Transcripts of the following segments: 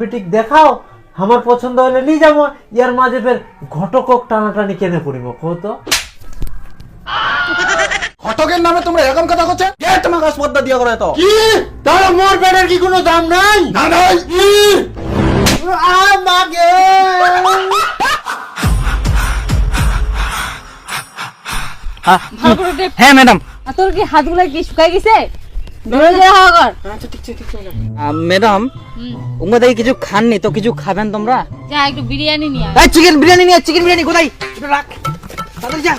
বেটিক দেখাও আমার পছন্দ হলে নিয়ে যাব ইয়ার মাঝে ফের ঘটকক টানাটানি কেনে পড়িব কো তো। ঘটকের নামে তোমরা এরকম কথা করছে? কে তোমাকে স্পর্ধা দিয়া করে তো কি? তাহলে মোর কি কোনো দাম নাই? না নাই। আমাকে। হ্যাঁ ম্যাডাম। আর তোর কি হাতগুলো কি শুকাই গেছে? কর। ম্যাডাম দেখি কিছু খাননি তো কিছু খাবেন তোমরা? যা একটু বিরিয়ানি নিয়ে আয়। চিকেন বিরিয়ানি নিয়ে চিকেন বিরিয়ানি কোথায়? রাখ। তাড়াতাড়ি যা।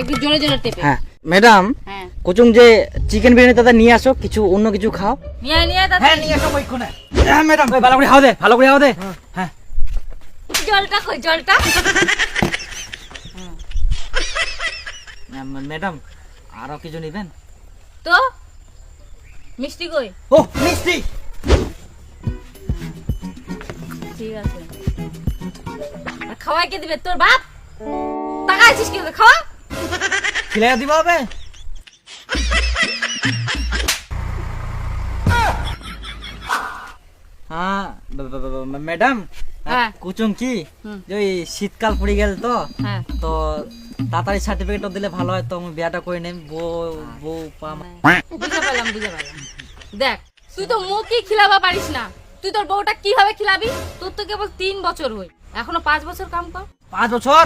একটু জোরে জোরে টেপে। হ্যাঁ ম্যাডাম হ্যাঁ। যে চিকেন বিরিয়ানি দাদা নিয়ে আসো কিছু অন্য কিছু খাও। নিয়ে নিয়ে আয় হ্যাঁ নিয়ে আসো ওইখানে। হ্যাঁ ম্যাডাম ভালো করে খাও দে ভালো করে খাও দে। হ্যাঁ। জলটা কই জলটা? ম্যাডাম আরও কিছু নেবেন? তো? মিষ্টি কই? ও মিষ্টি! ঠিক আছে। আর খাওয়াই কে দিবে? তোর বাপ? টাকা আছিস কি করে? খাওয়া? খিলাই দিবা হবে? হ্যাঁ ব- হ্যাঁ। কুচুং কি? যে ওই শীতকাল পড়ে গেল তো হ্যাঁ। তো তাড়াতাড়ি সার্টিফিকেটও দিলে ভালো হয় তো আমি বিয়াটা করে নেব বউ বউ পা দেখ তুই তো মুখই খিলাবা পারিস না। তুই তোর বউটা কীভাবে খিলাবি? তোর তো কেবল তিন বছর হই। এখনও পাঁচ বছর কাম কর। পাঁচ বছর?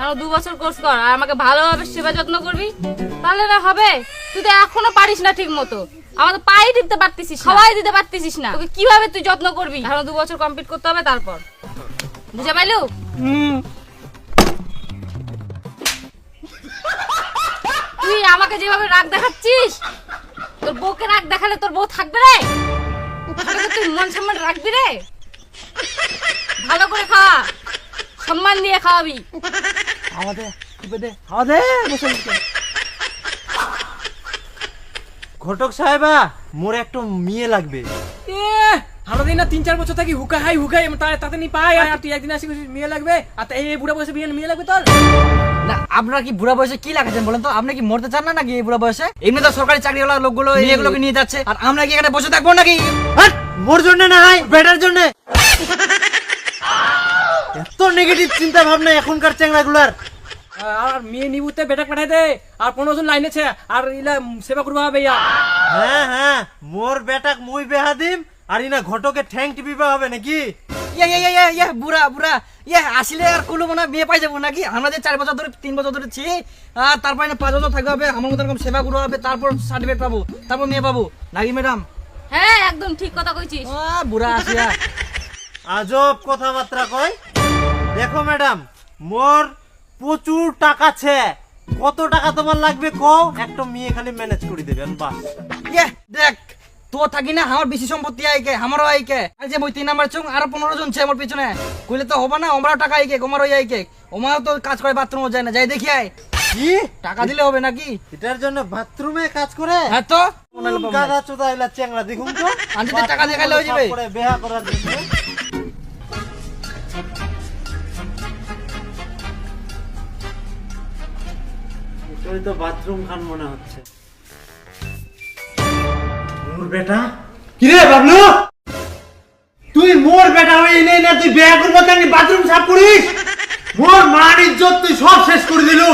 আরও দু বছর কোর্স কর। আর আমাকে ভালোভাবে সেবা যত্ন করবি তাহলে না হবে। তুই তো এখনও পারিস না ঠিক মতো আমাদের পায়ে দিতে পারতিস খাওয়াই দিতে পারতিস না। তোকে কীভাবে তুই যত্ন করবি? এখনও দু বছর কমপ্লিট করতে হবে তারপর। বুঝে পাইলু? তুই আমাকে যেভাবে রাগ দেখাচ্ছিস তোর বউকে রাগ দেখালে তোর বউ থাকবে রে? তুই মন সম্মান রাখবি রে? ভালো করে খাওয়া সম্মান দিয়ে খাওয়াবি। আমাদের আমাদের বসে বসে। ঘটক সাহেবা মোর একটা মেয়ে লাগবে। এ দিন না তিন চার বছর থাকি হুকা হাই হুকাই তাতে নি পাই আর তুই একদিন আসি মেয়ে লাগবে আর এই বুড়া বয়সে বিয়ে মেয়ে লাগবে তোর? না আপনারা কি বুড়া বয়সে কি লাগাচ্ছেন বলেন তো? আপনি কি মরতে চান না নাকি এই বুড়া বয়সে? এমনি তো সরকারি চাকরিওয়ালা লোকগুলো এগুলোকে নিয়ে যাচ্ছে আর আমরা কি এখানে বসে থাকব নাকি? মোর জন্য না হাই বেটার জন্য। এত নেগেটিভ চিন্তা ভাবনা এখনকার চ্যাংড়াগুলার। আর মেয়ে নিবুতে বেটা পাঠাই দে। আর পনেরো জন লাইনে ছে আর ইলা সেবা করবা হবে ইয়া। হ্যাঁ হ্যাঁ মোর বেটাক মুই বেহা দিম আর ইনা ঘটকে ঠ্যাং টিপিবা হবে নাকি? ইয়ে ইয়ে ইয়ে ইয়ে বুড়া বুড়া ইয়ে আসলে আর কুলু মনে বিয়ে পাই যাব নাকি? আমরা যে চার বছর ধরে তিন বছর ধরে ছি আর তারপরে না পাঁচ বছর থাকতে হবে আমার মতো এরকম সেবা করতে হবে তারপর সার্টিফিকেট পাবো তারপর মেয়ে পাবো। নাকি ম্যাডাম হ্যাঁ একদম ঠিক কথা কইছিস। আহ, বুড়া আসিয়া। আজব কথাবার্তা কয়। দেখো ম্যাডাম মোর প্রচুর টাকা ছে কত টাকা তোমার লাগবে কও? একটা মেয়ে খালি ম্যানেজ করে দেবেন বাস। ইয়ে দেখ তো থাকি না আমার বেশি সম্পত্তি আইকে আমারও আইকে। আর যে বই তিন নাম্বার চুং আরও পনেরো জন ছে আমার পিছনে। কইলে তো হবে না আমারও টাকা আইকে আমারও আইকে। আমারও তো কাজ করে বাথরুম যায় না যাই দেখি আয়। কি? টাকা দিলে হবে নাকি? এটার জন্য বাথরুমে কাজ করে? হ্যাঁ তো। গাধা চোদা এলা চ্যাংড়া দেখুন তো। টাকা দেখাইলে হয়ে যাবে। বেহা করার জন্য। এটাই তো বাথরুম খান মনে হচ্ছে। মোর বেটা? কিরে বাবলু? তুই মোর বেটা হয়ে নেই না তুই বেয়া করব তাই বাথরুম সাফ করিস? মোর মান ইজ্জত তুই সব শেষ করে দিলু।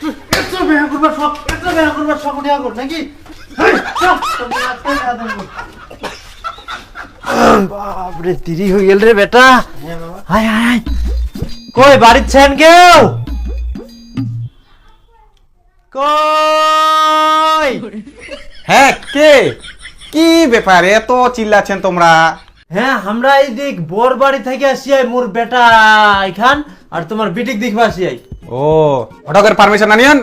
তুই এত বেয়া করবার শখ এত বেয়া করবার শখ উঠিয়া নাকি? হাট, চল, তোকে আজকে বেয়া দেবো। বাপরে দেরি হয়ে গেল রে বেটা। হায় হায়। কই বাড়ির ছেন কেউ? কই? হ্যাঁ কে? কি ব্যাপার এত চিল্লাচ্ছেন তোমরা? হ্যাঁ আমরা এই দিক বোর বাড়ি থেকে আসিয়াই মোর বেটা এখান আর তোমার বিটিক দেখবা আসিয়াই ও ঘটকের পারমিশন আনিয়েন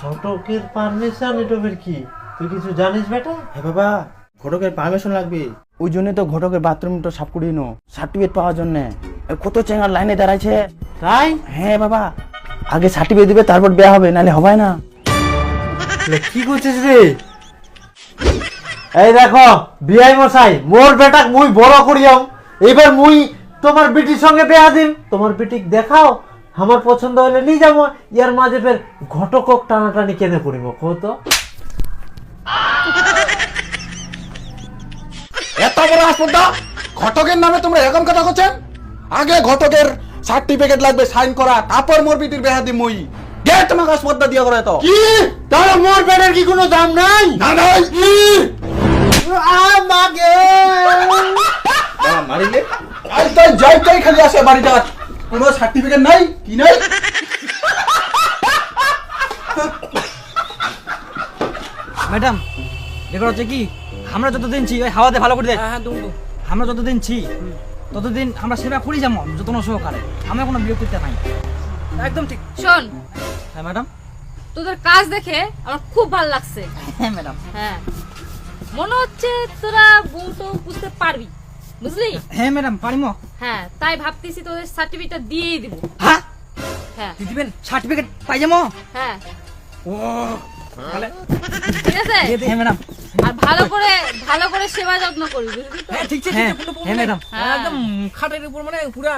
ফটকের পারমিশন এটবের কি? তুই কিছু জানিস বেটা? হ্যাঁ বাবা ঘটকের পারমিশন লাগবে। ওই জন্য তো ঘটকের বাথরুমটা সাফ করি নো সার্টিফিকেট পাওয়ার জন্য। কত চেঙ্গার লাইনে দাঁড়াইছে? তাই? হ্যাঁ বাবা আগে সার্টিফিকেট দিবে তারপর বিয়া হবে নাহলে হবে না। কি করছিস রে? এই দেখো বিআই মশাই মোর বেটাক মুই বড় করিয়াম এবার মুই তোমার বিটির সঙ্গে বেয়া দিন। তোমার বিটিক দেখাও আমার পছন্দ হলে নিয়ে যাব। ইয়ার মাঝে ফের ঘটকক টানাটানি কেনে পড়িব কো তো বড় হাসপাতাল ঘটকের নামে তোমরা এরকম কথা করছেন আগে ঘটকের সার্টিফিকেট লাগবে সাইন করা তারপর মোর বিটির বেহাদি মই। গে তোমাকে হাসপাতাল দিয়ে করে তো কি? তাহলে মোর পেটের কি কোনো দাম নাই? না নাই। আমাকে। মারিলে? আই তাই যাই তাই খালি আসে বাড়িটা। কোনো সার্টিফিকেট নাই? কি নাই? ম্যাডাম দেখো হচ্ছে কি? আমরা যতদিন ছি ওই হাওয়াতে ভালো করে দেয় হ্যাঁ হ্যাঁ দুম দুম আমরা যতদিন ছি ততদিন আমরা সেবা করি যেমন যত্ন সহকারে। আমরা কোনো বিরক্তিতে নাই। একদম ঠিক। শোন। হ্যাঁ ম্যাডাম। তোদের কাজ দেখে আমার খুব ভালো লাগছে। হ্যাঁ ম্যাডাম। হ্যাঁ। মনে হচ্ছে তোরা বউটো বুঝতে পারবি বুঝলি? হ্যাঁ ম্যাডাম পারিম। হ্যাঁ তাই ভাবতেছি তোদের সার্টিফিকেটটা দিয়েই দিব। হ্যাঁ? হ্যাঁ। দিয়ে দিবেন? সার্টিফিকেট পাই যাব? হ্যাঁ। ও তাহলে ঠিক আছে? হ্যাঁ ম্যাডাম। আর ভালো করে ভালো করে সেবা যত্ন করবি হ্যাঁ ঠিক আছে হ্যাঁ হ্যাঁ ম্যাডাম। একদম খাটের উপর মানে পুরা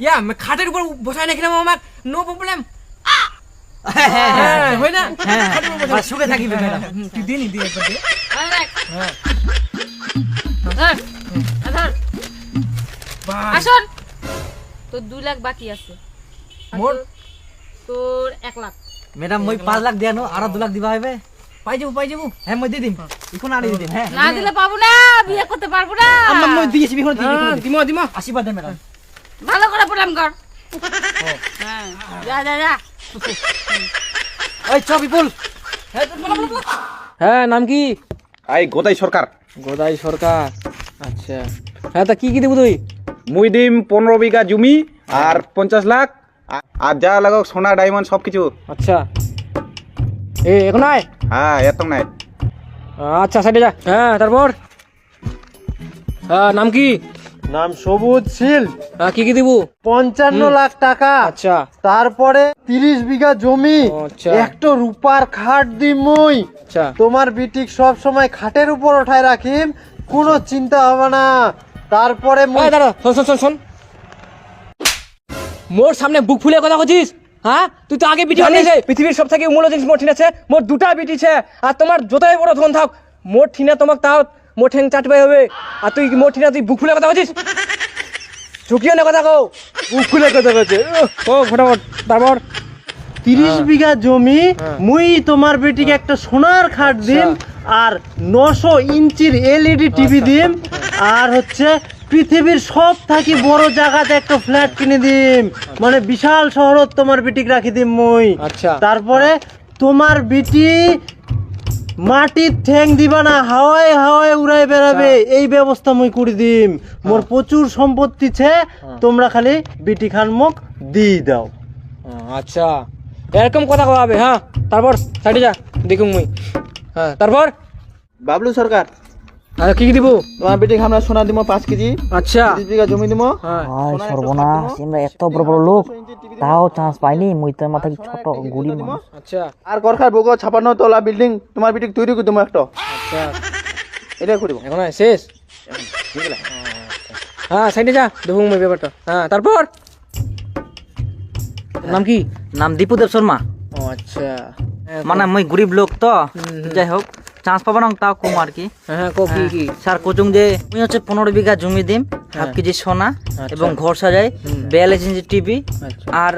ইয়া খাটের উপর বসায় না কিনা আমার নো? প্রবলেম হ্যাঁ না সুখে থাকিবে ম্যাডাম। তুই দিয়ে একবার দে। আসুন। তোর দু লাখ বাকি আছে। মোর? তোর- তোর এক লাখ। ম্যাডাম মই পাঁচ লাখ দিয়া নো আর দু লাখ দিবা হবে? পাই যাব পাই যাব। হ্যাঁ মই দিয়ে দিম। এখন আর দিম হ্যাঁ। না দিলে পাবো না বিয়ে করতে পারব না। মই দিয়েছি দিয়ে হ্যাঁ, দিমো দিমো। আশীর্বাদ দেন ম্যাডাম ভালো করে প্রণাম কর হ্যাঁ যা যা যা। ওই চ বিপুল। হ্যাঁ নাম কি? আই গোদাই সরকার। গোদাই সরকার। আচ্ছা। হ্যাঁ তা কি কি দেবো তুই? মুই দিম পনেরো বিঘা জমি আর পঞ্চাশ লাখ। আর যা লাগক সোনা ডায়মন্ড সব কিছু আচ্ছা। এ এখন আয়। হ্যাঁ এত নাই আচ্ছা সাইডে যা। হ্যাঁ তারপর? হ্যাঁ নাম কি? নাম সবুজ শিল কি কি দিব? পঞ্চান্ন লাখ টাকা। আচ্ছা। তারপরে তিরিশ বিঘা জমি। আচ্ছা। একটা রূপার খাট দিই মই। আচ্ছা। তোমার বিটিক সব সময় খাটের উপর ওঠায় রাখিম। কোনো চিন্তা হবে না। তারপরে শোন শোন শোন মোর সামনে বুক ফুলে কথা কছিস হ্যাঁ? তুই তো আগে বিটি বানিয়েছে পৃথিবীর সব থেকে মূল্য জিনিস মোর ঠিন আছে মোর দুটা বিটি আছে আর তোমার যতই বড় ধন থাক মোর ঠিনে তোমাক তাও মোর ঠেং চাটবে হবে। আর তুই মোর ঠিনে তুই বুক ফুলে কথা কছিস ঝুঁকিও না কথা কও। বুক ফুলে কথা কছে ও ফটাফট তারপর। তিরিশ বিঘা জমি মুই তোমার বেটিকে একটা সোনার খাট দিম আর নশো ইঞ্চির এলইডি টিভি দিম আর হচ্ছে পৃথিবীর সব থাকি বড় জায়গাতে একটা ফ্ল্যাট কিনে দিম। মানে বিশাল শহরত তোমার বিটিক রাখি দিম মুই। আচ্ছা। তারপরে তোমার বিটি মাটির ঠ্যাং দিবা না হাওয়ায় হাওয়ায় উড়াই বেড়াবে। এই ব্যবস্থা মুই করে দিম। মোর প্রচুর সম্পত্তি ছে তোমরা খালি বিটি খান মুখ দিয়ে দাও আচ্ছা। এরকম কথা হবে হ্যাঁ। তারপর সাইডে যা দেখুন মুই। হ্যাঁ তারপর? বাবলু সরকার। আচ্ছা কি কি দিব? তোমার বেটিক আমরা সোনা দিব পাঁচ কেজি। আচ্ছা। তিরিশ বিঘা জমি দিব হ্যাঁ। আয় সর্বনাশ আমরা এত বড় বড় লোক তাও চান্স পাইনি মুই তোর মাথা ছোট গুড়ি মানুষ। আচ্ছা। আর করখার বগো ছাপান্ন তলা বিল্ডিং তোমার বেটিক তৈরি করে দেবো একটা। আচ্ছা। এটা করিব এখন শেষ। হ্যাঁ সাইডে যা দেখুন মুই ব্যাপারটা। হ্যাঁ তারপর? নাম কি? নাম দীপুদেব শর্মা। ও আচ্ছা। মানে মুই গরিব লোক তো যাই হোক। চান্স পাবো না তাও কম আর কি। হ্যাঁ হ্যাঁ কি কি? স্যার কোচুং যে মুই হচ্ছে পনেরো বিঘা জমি দিম হাফ কেজি সোনা এবং ঘর সাজাই বিয়াল্লিশ ইঞ্চি টিভি। আচ্ছা। আর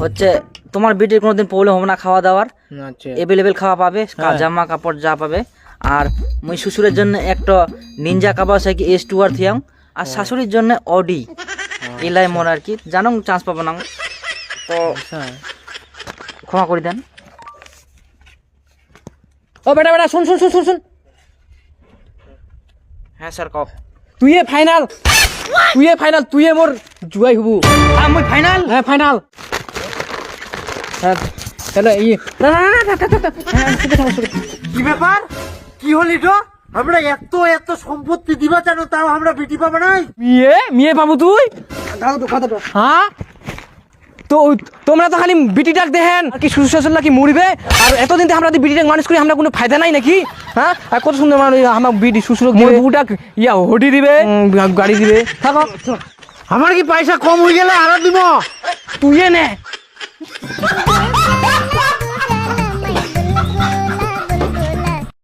হচ্ছে তোমার বিটির কোনোদিন প্রবলেম হবে না খাওয়া দাওয়ার? আচ্ছা। এভেলেবেল খাওয়া পাবে জামা কাপড় যা পাবে। আর মুই শ্বশুরের জন্য একটা Ninja Kawasaki S two R থিয়াং আর শাশুড়ির জন্য অডি এলাই মোর আর কি। জানো চান্স পাবো না। তো আচ্ছা। ক্ষমা করে দেন। ও বেটা বেটা শুন শুন শুন শুন শুন। হ্যাঁ স্যার কও। তুই এ ফাইনাল তুই এ ফাইনাল তুই এ মোর জুয়াই হবু। মই ফাইনাল হ্যাঁ ফাইনাল হ্যাঁ তাহলে ই না না না, হ্যাঁ। কি ব্যাপার? কি হলি তো? আমরা এত এত সম্পত্তি দিবা জানো তাও আমরা বিটি পাবো নাই? মেয়ে মেয়ে পাবো তুই? দাঁড়াও তো কথাটা হ্যাঁ? তো তোমরা তো খালি বিটি ডাক দেখেন। আর কি শ্বশুর শাশুড় নাকি মরবে? আর এতদিন আমরা বিটি ডাক মানুষ করি আমরা কোনো ফায়দা নাই নাকি? হ্যাঁ? আর কত সুন্দর মানুষ আমার বিটি শ্বশুর বুটাক ইয়া হোডি দিবে গাড়ি দিবে। থাকো। আমার কি পয়সা কম হয়ে গেলে আরও দিব? তুই নে